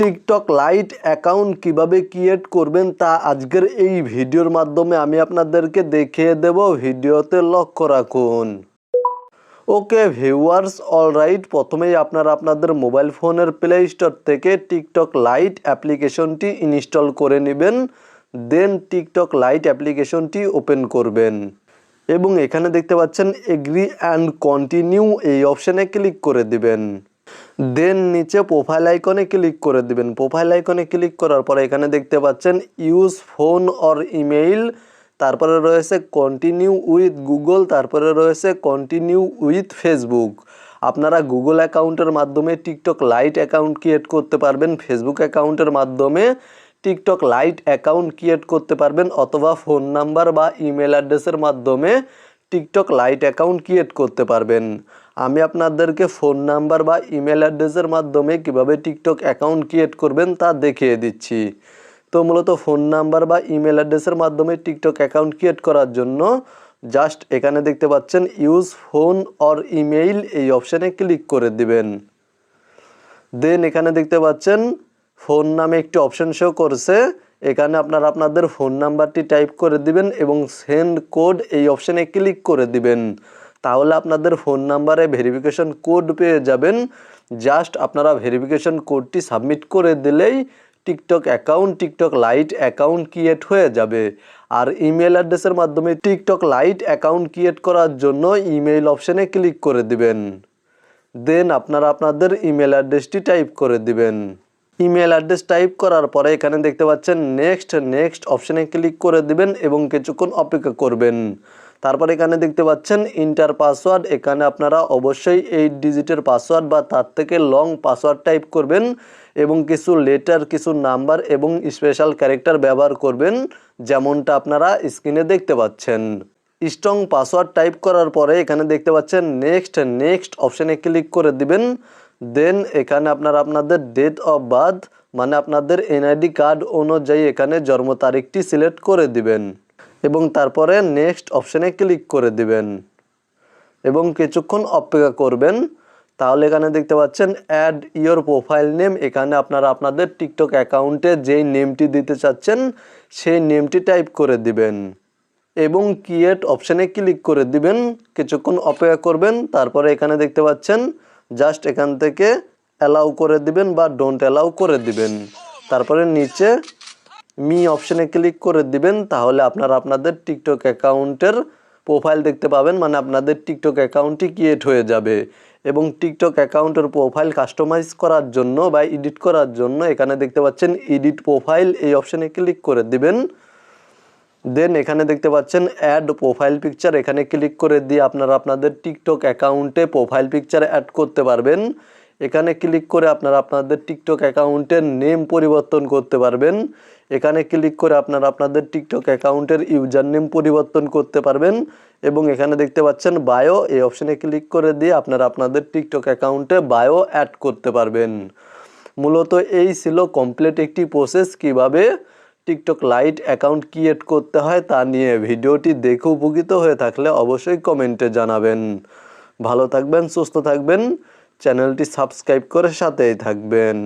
TikTok light account কীভাবে create করবেন তা আজকের এই ভিডিওর মাধ্যমে আমি আপনাদেরকে দেখিয়ে দেব। ভিডিওতে লক্ষ্য রাখুন। ওকে ভিউয়ার্স, অলরাইট, প্রথমেই আপনারা আপনাদের মোবাইল ফোনের প্লে স্টোর থেকে টিকটক লাইট অ্যাপ্লিকেশনটি ইনস্টল করে নেবেন, দেন টিকটক লাইট অ্যাপ্লিকেশনটি ওপেন করবেন। এবং এখানে দেখতে পাচ্ছেন এগ্রি অ্যান্ড কন্টিনিউ, এই অপশানে ক্লিক করে দিবেন। দেন নিচে প্রোফাইল আইকনে ক্লিক করে দিবেন। প্রোফাইল আইকনে ক্লিক করার পরে এখানে দেখতে পাচ্ছেন ইউজ ফোন অর ইমেইল তারপরে রয়েছে কন্টিনিউ উইথ গুগল তারপরে রয়েছে কন্টিনিউ উইথ ফেসবুক আপনারা গুগল অ্যাকাউন্টের মাধ্যমে টিকটক লাইট অ্যাকাউন্ট ক্রিয়েট করতে পারবেন। ফেসবুক অ্যাকাউন্টের মাধ্যমে টিকটক লাইট অ্যাকাউন্ট ক্রিয়েট করতে পারবেন। অথবা ফোন নাম্বার বা ইমেল অ্যাড্রেসের মাধ্যমে টিকটক লাইট অ্যাকাউন্ট ক্রিয়েট করতে পারবেন। আমি আপনাদেরকে ফোন নাম্বার বা ইমেল অ্যাড্রেসের মাধ্যমে কীভাবে টিকটক অ্যাকাউন্ট ক্রিয়েট করবেন তা দেখিয়ে দিচ্ছি। তো মূলত ফোন নাম্বার বা ইমেল অ্যাড্রেসের মাধ্যমে টিকটক অ্যাকাউন্ট ক্রিয়েট করার জন্য জাস্ট এখানে দেখতে পাচ্ছেন ইউজ ফোন অর ইমেইল এই অপশানে ক্লিক করে দিবেন। দেন এখানে দেখতে পাচ্ছেন ফোন নামে একটি অপশান শো করছে। এখানে আপনারা আপনাদের ফোন নাম্বারটি টাইপ করে দিবেন এবং সেন্ড কোড এই অপশানে ক্লিক করে দিবেন। তাহলে আপনাদের ফোন নাম্বারে ভেরিফিকেশন কোড পেয়ে যাবেন। জাস্ট আপনারা ভেরিফিকেশন কোডটি সাবমিট করে দিলেই TikTok account TikTok lite account create হয়ে যাবে। আর ইমেল অ্যাড্রেসের মাধ্যমে টিকটক লাইট অ্যাকাউন্ট ক্রিয়েট করার জন্য ইমেইল অপশানে ক্লিক করে দিবেন। দেন আপনারা আপনাদের ইমেল অ্যাড্রেসটি টাইপ করে দিবেন। ইমেল অ্যাড্রেস টাইপ করার পরে এখানে দেখতে পাচ্ছেন নেক্সট নেক্সট অপশানে ক্লিক করে দিবেন এবং কিছুক্ষণ অপেক্ষা করবেন। তারপর এখানে দেখতে পাচ্ছেন ইন্টার পাসওয়ার্ড এখানে আপনারা অবশ্যই এইট ডিজিটের পাসওয়ার্ড বা তার থেকে লং পাসওয়ার্ড টাইপ করবেন এবং কিছু লেটার কিছু নাম্বার এবং স্পেশাল ক্যারেক্টার ব্যবহার করবেন, যেমনটা আপনারা স্ক্রিনে দেখতে পাচ্ছেন। স্ট্রং পাসওয়ার্ড টাইপ করার পরে এখানে দেখতে পাচ্ছেন নেক্সট নেক্সট অপশানে ক্লিক করে দিবেন। দেন এখানে আপনারা আপনাদের ডেট অফ বার্থ মানে আপনাদের এনআইডি কার্ড অনুযায়ী এখানে জন্ম তারিখটি সিলেক্ট করে দিবেন। এবং তারপরে নেক্সট অপশানে ক্লিক করে দিবেন। এবং কিছুক্ষণ অপেক্ষা করবেন। তাহলে এখানে দেখতে পাচ্ছেন অ্যাড ইয়োর প্রোফাইল নেম এখানে আপনারা আপনাদের টিকটক অ্যাকাউন্টে যেই নেমটি দিতে চাচ্ছেন, সেই নেমটি টাইপ করে দিবেন। এবং ক্রিয়েট অপশানে ক্লিক করে দিবেন। কিছুক্ষণ অপেক্ষা করবেন। তারপরে এখানে দেখতে পাচ্ছেন জাস্ট এখান থেকে অ্যালাউ করে দিবেন বা ডোন্ট অ্যালাউ করে দিবেন। তারপরে নিচে মি অপশানে ক্লিক করে দিবেন, তাহলে আপনারা আপনাদের টিকটক অ্যাকাউন্টের প্রোফাইল দেখতে পাবেন মানে আপনাদের টিকটক অ্যাকাউন্টটি ক্রিয়েট হয়ে যাবে। এবং টিকটক অ্যাকাউন্টের প্রোফাইল কাস্টমাইজ করার জন্য বা এডিট করার জন্য এখানে দেখতে পাচ্ছেন এডিট প্রোফাইল, এই অপশানে ক্লিক করে দিবেন। দেন এখানে দেখতে পাচ্ছেন অ্যাড প্রোফাইল পিকচার, এখানে ক্লিক করে দিয়ে আপনারা আপনাদের টিকটক অ্যাকাউন্টে প্রোফাইল পিকচার অ্যাড করতে পারবেন। এখানে ক্লিক করে আপনারা আপনাদের টিকটক অ্যাকাউন্টের নেম পরিবর্তন করতে পারবেন। এখানে ক্লিক করে আপনারা আপনাদের টিকটক অ্যাকাউন্টের ইউজার নেম পরিবর্তন করতে পারবেন এবং এখানে দেখতে পাচ্ছেন বায়ো, এই অপশানে ক্লিক করে দিয়ে আপনারা আপনাদের টিকটক অ্যাকাউন্টে বায়ো অ্যাড করতে পারবেন। মূলত এই ছিল কমপ্লিট একটি প্রসেস কীভাবে টিকটক লাইট অ্যাকাউন্ট ক্রিয়েট করতে হয় তা নিয়ে। ভিডিওটি দেখে উপকৃত হয়ে থাকলে অবশ্যই কমেন্টে জানাবেন। ভালো থাকবেন, সুস্থ থাকবেন। চ্যানেলটি সাবস্ক্রাইব করে সাথেই থাকবেন।